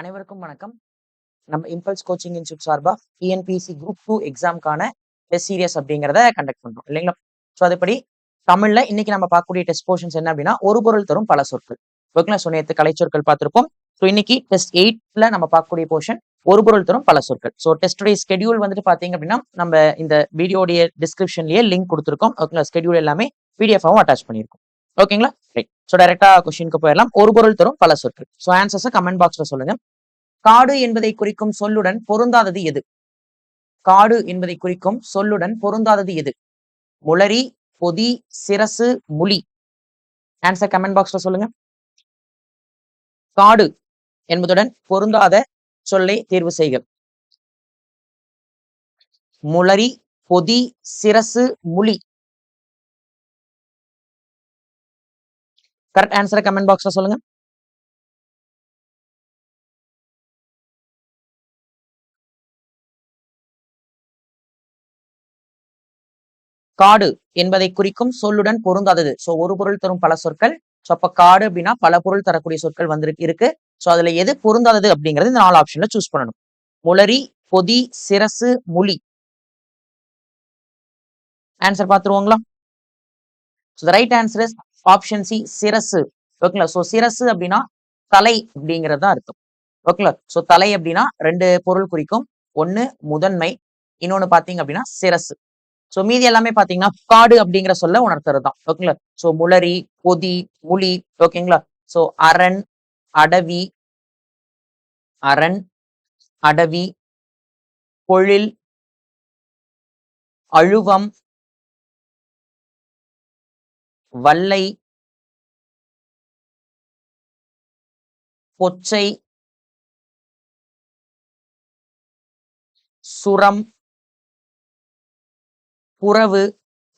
அனைவருக்கும் வணக்கம். நம்ம இம்பல்ஸ் கோச்சிங் இன்ஸ்டியூட் சார்பா டிஎன்பிசி குரூப் டூ எக்ஸாம்க்கான டெஸ்ட் சீரியஸ் அப்படிங்கிறத கண்டக்ட் பண்றோம் இல்லைங்களா? ஸோ அதுபடி தமிழ்ல இன்னைக்கு நம்ம பார்க்கக்கூடிய டெஸ்ட் போர்ஷன்ஸ் என்ன அப்படின்னா ஒரு பொருள் தரும் பல சொற்கள். ஓகேங்களா? ஸோ நேற்று கலைச்சொற்கள் பார்த்திருப்போம். ஸோ இன்னைக்கு டெஸ்ட் எயிட்ல நம்ம பார்க்கக்கூடிய போர்ஷன் ஒரு பொருள் தரும் பல சொற்கள். ஸோ டெஸ்டுடைய ஸ்கெடியூல் வந்துட்டு பாத்தீங்க அப்படின்னா நம்ம இந்த வீடியோடைய டிஸ்கிரிப்ஷன்லயே லிங்க் கொடுத்துருக்கோம். ஓகேங்களா? ஸ்கெடியூல் எல்லாமே பிடிஎஃபாவும் அட்டாச் பண்ணியிருக்கோம். ஓகேங்களா? ரைட் ஸோ டைரக்டா கொஸ்டினுக்கு போயிடலாம். ஒரு பொருள் தரும் பல சொற்கள். ஸோ ஆன்சர்ஸை கமெண்ட் பாக்ஸ்ல சொல்லுங்க. காடு என்பதை குறிக்கும் சொல்லுடன் பொருந்தாதது எது? காடு என்பதை குறிக்கும் சொல்லுடன் பொருந்தாதது எது? முளரி பொதி சிரசு முளி ஆன்சர் கமெண்ட் பாக்ஸ்ல சொல்லுங்க. காடு என்பதுடன் பொருந்தாத சொல்லை தேர்வு செய்க. முளரி பொதி சிரசு முளி கரெக்ட் ஆன்சரை கமெண்ட் பாக்ஸ்ல சொல்லுங்க. காடு என்பதை குறிக்கும் சொல்லுடன் பொருந்தாதது. சோ ஒரு பொருள் தரும் பல சொற்கள். சோ அப்ப காடு அப்படின்னா பல பொருள் தரக்கூடிய சொற்கள் வந்திருக்கு இருக்கு. சோ அதுல எது பொருந்தாதது அப்படிங்கறது இந்த நாலு ஆப்ஷன்ல சூஸ் பண்ணணும். முளரி பொதி சிரசு முளி. Answer பார்த்துருவோங்களா so right answer is option C சிரசு. ஓகேங்களா ஸோ சிரசு அப்படின்னா தலை அப்படிங்கிறது தான் அர்த்தம். ஓகேங்களா ஸோ தலை அப்படின்னா ரெண்டு பொருள் குறிக்கும். ஒன்னு முதன்மை இன்னொன்னு பாத்தீங்க அப்படின்னா சிரசு. ஸோ மீதி எல்லாமே பாத்தீங்கன்னா காடு அப்படிங்கிற சொல்ல உணர்த்துறது தான். ஓகேங்களா ஸோ முளரி பொதி முளி. ஓகேங்களா ஸோ அரண் அடவி அரண் அடவி பொழில் அழுவம் வல்லை பொச்சை சுரம் புறவு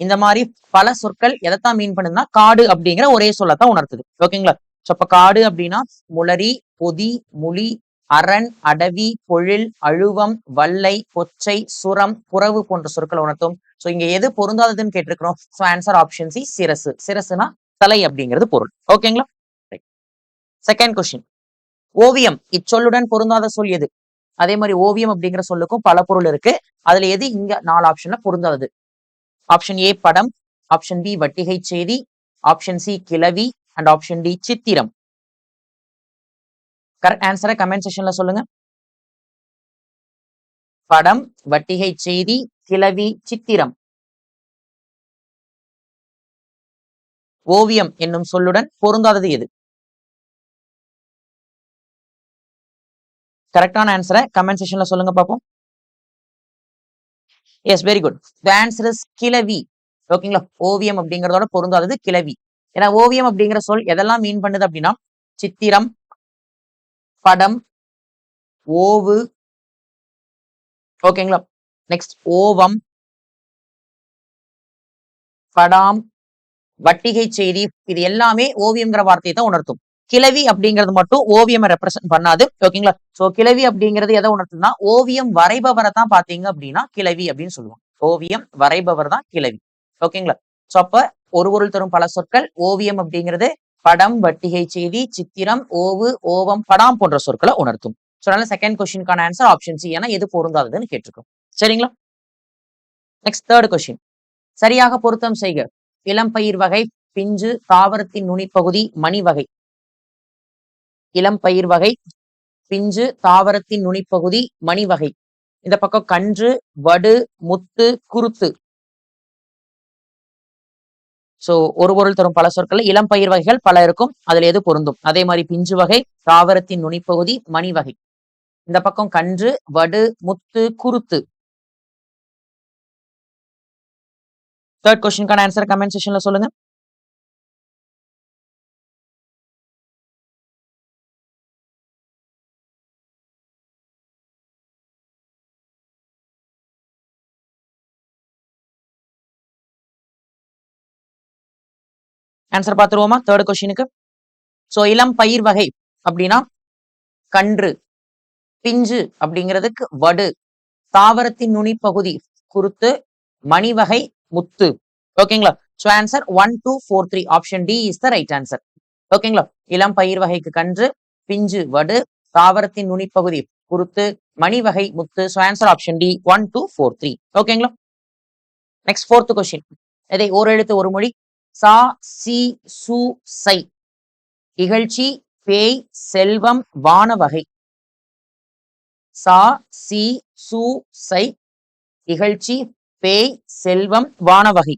இந்த மாதிரி பல சொற்கள் எதைத்தான் மீன் பண்ணுதுன்னா காடு அப்படிங்கிற ஒரே சொல்லத்தான் உணர்த்துது. ஓகேங்களா சோ அப்ப காடு அப்படின்னா முளரி பொதி முளி அரண் அடவி பொழில் அழுவம் வல்லை கொச்சை சுரம் புறவு போன்ற சொற்களை உணர்த்தும். சோ இங்க எது பொருந்தாததுன்னு கேட்டிருக்கிறோம்? சோ ஆன்சர் ஆப்ஷன் சி சிரசு. சிரசுனா தலை அப்படிங்கிறது பொருள். ஓகேங்களா செகண்ட் கொஸ்டின் ஓவியம். இச்சொல்லுடன் பொருந்தாத சொல் எது? அதே மாதிரி ஓவியம் அப்படிங்கிற சொல்லுக்கும் பல பொருள் இருக்கு. அதுல எது இங்க நாலு ஆப்ஷன்ல பொருந்தாதது? ஆப்ஷன் ஏ படம். ஆப்ஷன் பி வட்டிகை செய்தி. ஆப்ஷன் சி கிளவி அண்ட் ஆப்ஷன் டி சித்திரம். கரெக்ட் ஆன்சரை கமெண்ட் செஷன்ல சொல்லுங்க. படம் வட்டிகை செய்தி கிளவி சித்திரம். ஓவியம் என்னும் சொல்லுடன் பொருந்தாதது எது? கரெக்டான ஆன்சரை கமெண்ட் செஷன்ல சொல்லுங்க பார்ப்போம் yes very good the answer is கிளவி ஓகேங்களா ஓவியம் அப்படிங்கறதோட பொருந்தாதது கிளவி ஏன்னா ஓவியம் அப்படிங்கிற சொல் எதெல்லாம் மீன் பண்ணுது அப்படின்னா சித்திரம் படம் ஓவு. ஓகேங்களா நெக்ஸ்ட் ஓவம். படாம். வட்டிகை செய்தி. இது எல்லாமே ஓவியம்ங்கிற வார்த்தையை தான் உணர்த்தும். கிளவி அப்படிங்கிறது மட்டும் ஓவியம் ரெப்ரசென்ட் பண்ணாது. ஓகேங்களா சோ கிளவி அப்படிங்கிறது எதை உணர்த்துனா ஓவியம் வரைபவரை தான் பாத்தீங்க அப்படின்னா கிளவி அப்படின்னு சொல்லுவாங்க. ஓவியம் வரைபவர் தான் கிளவி ஓகேங்களா சோ அப்ப ஒரு பொருள் தரும் பல சொற்கள். ஓவியம் அப்படிங்கிறது படம் வட்டிகை செய்தி சித்திரம் ஓவு ஓவம் படாம் போன்ற சொற்களை உணர்த்தும். ஸோ அதனால செகண்ட் கொஸ்டினுக்கான ஆன்சர் ஆப்ஷன் சி ஏன்னா எது பொருந்தாததுன்னு கேட்டிருக்கோம். சரிங்களா? நெக்ஸ்ட் தேர்ட் கொஸ்டின் சரியாக பொருத்தம் செய்க. இளம்பயிர் வகை பிஞ்சு தாவரத்தின் நுனிப்பகுதி மணி வகை. இளம் பயிர் வகை பிஞ்சு தாவரத்தின் நுனிப்பகுதி மணி வகை. இந்த பக்கம் கன்று வடு முத்து குருத்து. சோ ஒரு பொருள் தரும் பல சொற்கள் இளம் பயிர் வகைகள் பல இருக்கும் அதுல எது பொருந்தும்? அதே மாதிரி பிஞ்சு வகை தாவரத்தின் நுனிப்பகுதி மணி வகை. இந்த பக்கம் கன்று வடு முத்து குருத்து. தேர்ட் கொஸ்டினுக்கான ஆன்சர் கமெண்ட் செஷன்ல சொல்லுங்க. ஆன்சர் பார்த்துருவோமா? தேர்ட் கொஸ்டினுக்கு ஸோ இளம் பயிர் வகை அப்படின்னா கன்று பிஞ்சு அப்படிங்கிறதுக்கு வடு தாவரத்தின் நுனி பகுதி குருத்து மணி வகை முத்து. ஓகேங்களா so answer one two four three option D is the right answer ஓகேங்களா இளம் பயிர் வகைக்கு கன்று பிஞ்சு வடு தாவரத்தின் நுனிப்பகுதி குருத்து மணி வகை முத்து. So answer option D one two four three ஓகேங்களா நெக்ஸ்ட் ஃபோர்த் கொஸ்டின் இதை ஒரு எழுத்து ஒரு மொழி. சா சி சு சை. இகழ்ச்சி பேய் செல்வம் வான வகை சா சி சு சை. இகழ்ச்சி பேய் செல்வம் வான வகை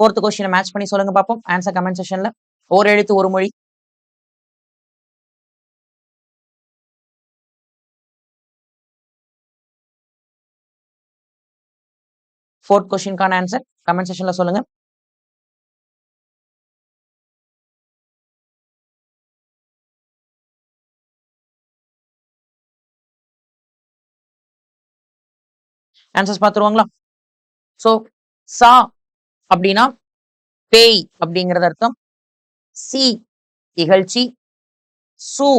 ஃபோர்த் கொஸ்டினை மேட்ச் பண்ணி சொல்லுங்க பார்ப்போம் ஆன்சர் கமெண்ட் செஷன்ல ஒரு எழுத்து ஒரு மொழி. ஃபோர்த் கொஸ்டின்கான ஆன்சர் கமெண்ட் செஷன்ல சொல்லுங்க. ஆன்சர்ஸ் பார்த்துருவாங்களா? ஸோ சா அப்படின்னா பேய் அப்படிங்கிறது அர்த்தம். சி இகழ்ச்சி சு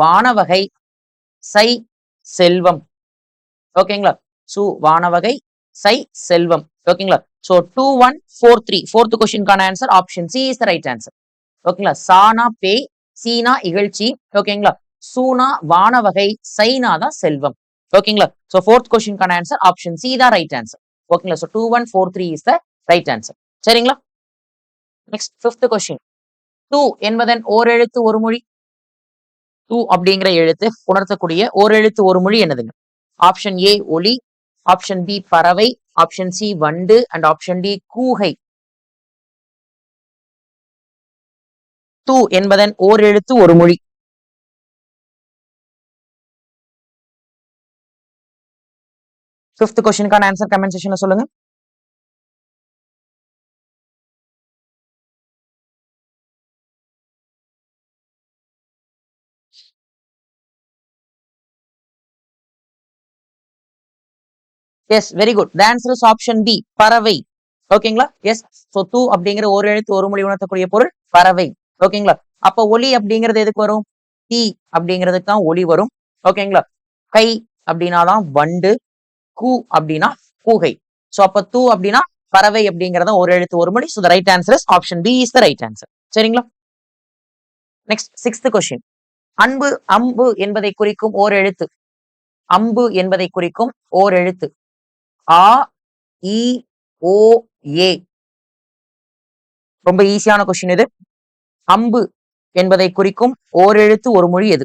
வானவகை. சை செல்வம். ஓகேங்களா? சு வானவகை சை செல்வம். ஓகேங்களா? So two one four three fourth கொஸ்டின்கான answer option C is the right answer ஓகேங்களா? சானா பேய் சீனா இகழ்ச்சி. ஓகேங்களா? சூனா வானவகை சைனா தான் செல்வம். ஓகேங்களா? ஸோ ஃபோர்த் கொஸ்டின்கான ஆன்சர் ஆப்ஷன் சி தான் ரைட் ஆன்சர் ஓகேங்களா? So two one four three is the right answer சரிங்களா? நெக்ஸ்ட் ஃபிஃப்த் கொஸ்டின் டூ என்பதன் ஓரெழுத்து ஒரு மொழி? டூ அப்படிங்கிற எழுத்து உணர்த்தக்கூடிய ஓரெழுத்து ஒரு மொழி என்னதுங்க? ஆப்ஷன் ஏ ஒளி ஆப்ஷன் பி பறவை. ஆப்ஷன் சி வண்டு. அண்ட் ஆப்ஷன் டி கூகை. டூ என்பதன் ஓர் எழுத்து ஒரு மொழி. ஃபிஃப்த் கொஸ்டினுக்கான ஆன்சர் கமெண்ட் செஷன்ல சொல்லுங்க. Yes very good the answer is option B பறவை. ஓகேங்களா எஸ் சொத்து அப்படிங்கிற ஒரு எழுத்து ஒரு மொழி உணர்த்தக்கூடிய பொருள் பறவை. ஓகேங்களா அப்ப ஒலி அப்படிங்கிறது எதுக்கு வரும்? தீ அப்படிங்கிறதுக்கு தான் ஒலி வரும். ஓகேங்களா கை அப்படின்னா தான் வண்டு கூ அப்படின்னா கூகை சோ அப்ப தூ அப்படின்னா பறவை அப்படிங்கறத ஒரு எழுத்து ஒரு மொழி. So the right answer is option B is the right answer சரிங்களா? நெக்ஸ்ட் சிக்ஸ்த் கொஸ்டின் அன்பு அம்பு என்பதை குறிக்கும் ஓர் எழுத்து. அம்பு என்பதை குறிக்கும் ஓர் எழுத்து. ஆ இ ஓ ஏ. ரொம்ப ஈஸியான கொஸ்டின் இது. அம்பு என்பதை குறிக்கும் ஓர் எழுத்து ஒரு மொழி எது?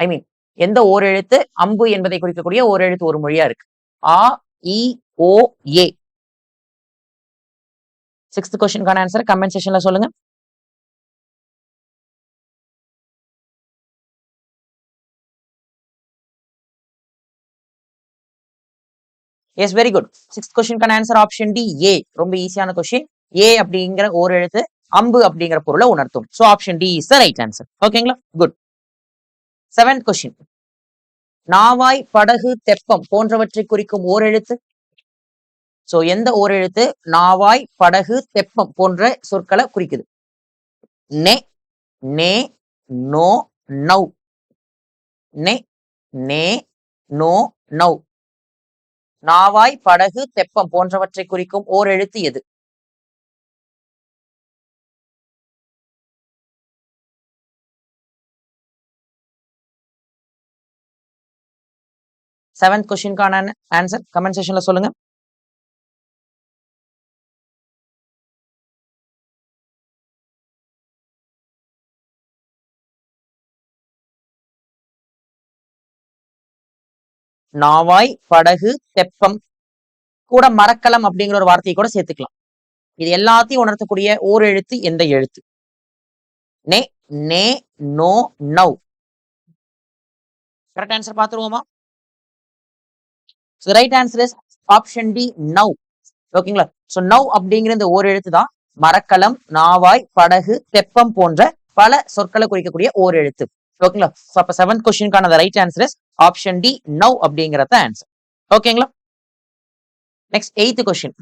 ஐ மீன் எந்த ஓரெழுத்து அம்பு என்பதை குறிக்கக்கூடிய ஓரெழுத்து ஒரு மொழியா இருக்கு. ஆ இ ஓ ஏ. சிக்ஸ்த் கொஸ்டினுக்கான ஆன்சர் கமெண்ட் செஷன்ல சொல்லுங்க. எஸ் வெரி குட் சிக்ஸ்த் கொஸ்டினுக்கான ஆன்சர் ஆப்ஷன் டி ஏ ரொம்ப ஈஸியான கொஸ்டின் ஏ அப்படிங்கிற ஓர் எழுத்து அம்பு அப்படிங்கிற பொருளை உணர்த்தும். So option D is the right answer ஓகேங்களா குட் செவன்த் கொஸ்டின் நாவாய் படகு தெப்பம் போன்றவற்றை குறிக்கும் ஓர் எழுத்து சோ எந்த ஓர் எழுத்து நாவாய் படகு தெப்பம் போன்ற சொற்களை குறிக்குது. நெ நே நோ நவ் நெ நே நோ நவ் நாவாய் படகு தெப்பம் போன்றவற்றை குறிக்கும் ஓர் எழுத்து எது? செவன்த் கொஸ்டின்கான ஆன்சர் கமெண்ட் செஷன்ல சொல்லுங்க. நாவாய் படகு தெப்பம் கூட மரக்கலம் அப்படிங்கிற ஒரு வார்த்தையை கூட சேர்த்துக்கலாம். இது எல்லாத்தையும் உணர்த்தக்கூடிய ஓர் எழுத்து எந்த எழுத்து? நே நே நோ நவ். Correct answer பார்த்துருவோமா? Right answer is option D now ஓகேங்களா ஸோ நவ் அப்படிங்கிற இந்த ஓர் எழுத்து தான் மரக்கலம் நாவாய் படகு தெப்பம் போன்ற பல சொற்களை குறிக்கக்கூடிய ஓர் எழுத்து. ஓகேங்களா ஸோ அப்போ seventh கொஸ்டினுக்கான right answer is option D now அப்படிங்கிறத ஆன்சர் ஓகேங்களா நெக்ஸ்ட் எய்த் கொஸ்டின்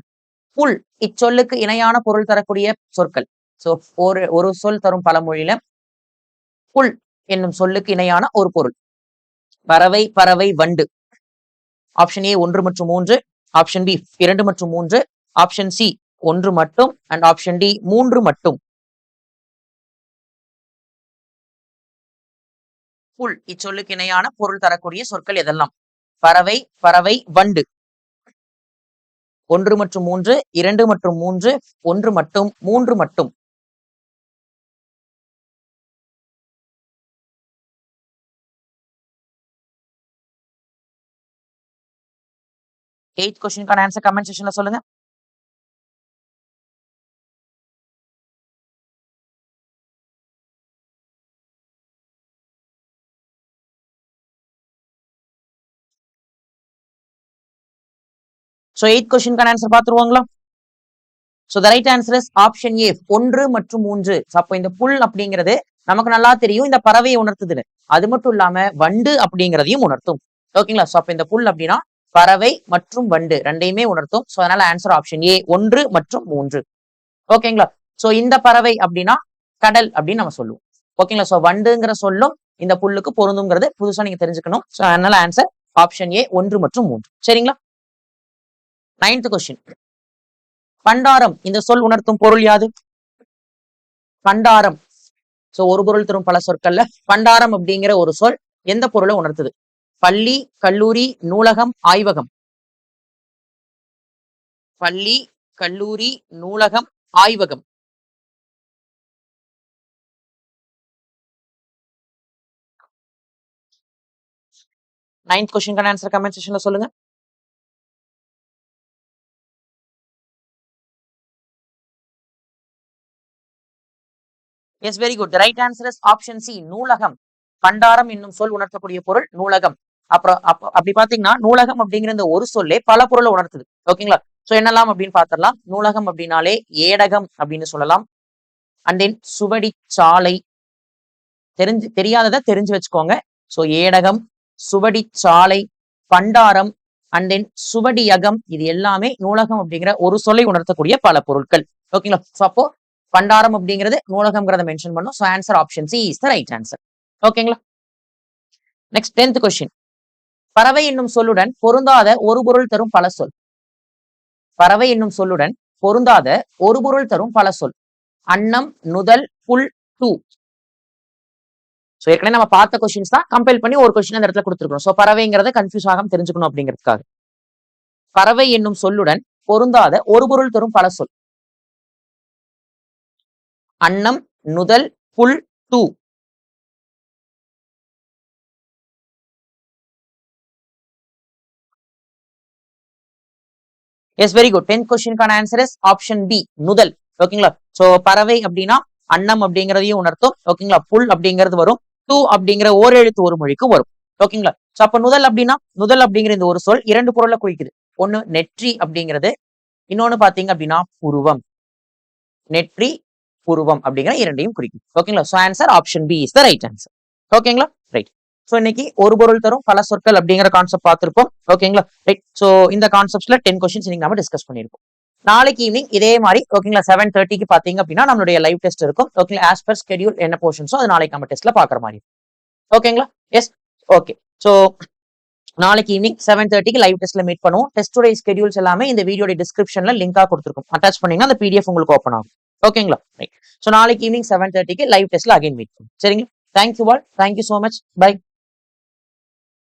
புல் இச்சொல்லுக்கு இணையான பொருள் தரக்கூடிய சொற்கள். ஸோ ஒரு ஒரு சொல் தரும் பழமொழியில புல் என்னும் சொல்லுக்கு இணையான ஒரு பொருள். பறவை பறவை வண்டு. ஆப்ஷன் ஏ ஒன்று மற்றும் மூன்று. ஆப்ஷன் பி இரண்டு மற்றும் மூன்று. ஆப்ஷன் சி ஒன்று மட்டும். அண்ட் ஆப்ஷன் டி மூன்று மட்டும். புல் இச்சொல்லுக்கு இணையான பொருள் தரக்கூடிய சொற்கள் எதெல்லாம்? பறவை பறவை வண்டு. ஒன்று மற்றும் மூன்று இரண்டு மற்றும் மூன்று ஒன்று மட்டும் மூன்று மட்டும். எயிட் கொஸ்டினுக்கான ஆன்சர் கமெண்ட் செக்ஷன்ல சொல்லுங்க. ஸோ எயிட் கொஸ்டினுக்கான answer பார்த்துருவாங்களா? So the right answer is option A ஒன்று மற்றும் மூன்று. அப்போ இந்த புல் அப்படிங்கிறது நமக்கு நல்லா தெரியும் இந்த பறவையை உணர்த்துதுன்னு. அது மட்டும் இல்லாம வண்டு அப்படிங்கிறதையும் உணர்த்தும். ஓகேங்களா ஸோ அப்போ இந்த புல் அப்படின்னா பறவை மற்றும் வண்டு ரெண்டையுமே உணர்த்தும். ஸோ அதனால ஆன்சர் ஆப்ஷன் ஏ ஒன்று மற்றும் மூன்று. ஓகேங்களா ஸோ இந்த பறவை அப்படின்னா கடல் அப்படின்னு நம்ம சொல்லுவோம். ஓகேங்களா ஸோ வண்டுங்கிற சொல்லும் இந்த புல்லுக்கு பொருந்துங்கிறது புதுசா நீங்க தெரிஞ்சுக்கணும். ஸோ அதனால ஆன்சர் ஆப்ஷன் ஏ ஒன்று மற்றும் மூன்று. சரிங்களா? நைன்த் கொஸ்டின் பண்டாரம் இந்த சொல் உணர்த்தும் பொருள் யாது? பண்டாரம். சோ ஒரு பொருள் தரும் பல சொற்கள்ல பண்டாரம் அப்படிங்கிற ஒரு சொல் எந்த பொருளை உணர்த்துது? பள்ளி கல்லூரி நூலகம் ஆய்வகம். பள்ளி கல்லூரி நூலகம் ஆய்வகம். நைன்த் கொஸ்டின் ஆன்சர் கமெண்ட் செஷன்ல சொல்லுங்க. Yes very good right answer is option C நூலகம். பண்டாரம் என்னும் சொல் உணர்த்தக்கூடிய பொருள் நூலகம். அப்புறம் அப்படி பாத்தீங்கன்னா நூலகம் அப்படிங்கிற இந்த ஒரு சொல்லே பல பொருளை உணர்த்துது. ஓகேங்களா? சோ என்னெல்லாம் அப்படின்னு பாத்திரலாம்? நூலகம் அப்படின்னாலே ஏடகம் அப்படின்னு சொல்லலாம். அண்ட் தென் சுவடி சாலை தெரிஞ்சு தெரியாததை தெரிஞ்சு வச்சுக்கோங்க. சோ ஏடகம் சுவடி சாலை பண்டாரம் அண்ட் தென் சுவடியகம் இது எல்லாமே நூலகம் அப்படிங்கிற ஒரு சொல்லை உணர்த்தக்கூடிய பல பொருட்கள். ஓகேங்களா? சோ அப்போ பண்டாரம் அப்படிங்கிறது நூலகம்ங்கிறத மென்ஷன் பண்ணும். So answer option C is the right answer ஓகேங்களா? நெக்ஸ்ட் டென்த் கொஸ்டின் பறவை என்னும் சொல்லுடன் பொருந்தாத ஒரு பொருள் தரும் பல சொல். பறவை என்னும் சொல்லுடன் பொருந்தாத ஒரு பொருள் தரும் பல சொல். அன்னம் நுதல் புல் டூ ஸோ ஏற்கனவே நம்ம பார்த்த கொஸ்டின்ஸ் தான் கம்பேர் பண்ணி ஒரு கொஸ்டின் அந்த இடத்துல கொடுத்துருக்கணும் ஸோ பறவைங்கிறத கன்ஃபியூஸ் ஆகாம தெரிஞ்சுக்கணும் அப்படிங்கிறதுக்காக. பறவை என்னும் சொல்லுடன் பொருந்தாத ஒரு பொருள் தரும் பல சொல். அன்னம் நுதல் புல் டூ எஸ் வெரி குட் டென்த் கொஸ்டினுக்கான ஆன்சர் இஸ் ஆப்ஷன் பி நுதல். ஓகேங்களா சோ பறவை அப்படின்னா அன்னம் அப்படிங்கிறதையும் உணர்த்தும். ஓகேங்களா புல் அப்படிங்கிறது வரும். டூ அப்படிங்கிற ஓர் எழுத்து ஒரு மொழிக்கும் வரும். ஓகேங்களா சோ அப்ப நுதல் அப்படின்னா நுதல் அப்படிங்கிற இந்த ஒரு சொல் இரண்டு பொருளை குறிக்குது. ஒண்ணு நெற்றி அப்படிங்கிறது இன்னொன்னு பாத்தீங்க அப்படின்னா புருவம். நெற்றி புருவம் அப்படிங்கிற இரண்டையும் குறிக்கும். ஓகேங்களா so answer option B is the right answer ஓகேங்களா ரைட் ஸோ இன்னைக்கு ஒரு பொருள் தரும் பல சொற்கள் அப்படிங்கிற கான்செப்ட் பார்த்துருப்போம். ஓகேங்களா ரைட் ஸோ இந்த கான்செப்ட்ல டென் கொஸ்டின்ஸ் இன்னைக்கு நம்ம டிஸ்கஸ் பண்ணியிருக்கோம். நாளைக்கு ஈவினிங் இதே மாதிரி ஓகேங்களா செவன் தேர்ட்டிக்கு பாத்தீங்க அப்படின்னா நம்மளுடைய லைவ் டெஸ்ட் இருக்கும். ஓகேங்களா ஆஸ் பர் ஸ்கெடியூல் என்ன போர்ஷன்ஸோ அது நாளைக்கு நம்ம டெஸ்ட்ல பாக்குற மாதிரி ஓகேங்களா எஸ் ஓகே ஸோ நாளைக்கு ஈவினிங் செவன் தேர்ட்டிக்கு லைவ் டெஸ்ட்ல மீட் பண்ணுவோம். டெஸ்டோடைய ஸ்கெடியூல்ஸ் எல்லாமே இந்த வீடியோட டிஸ்கிரிப்ஷன்ல லிங்கா கொடுத்துருக்கும். அட்டாச் பண்ணீங்கன்னா அந்த பிடிஎஃப் உங்களுக்கு ஓப்பன் ஆகும். ஓகேங்களா ரைட் ஸோ நாளைக்கு ஈவினிங் செவன் தேர்ட்டிக்கு லைவ் டெஸ்ட்ல அகைன் மீட் பண்ணுவோம். சரிங்களா? Thank you all thank you so much bye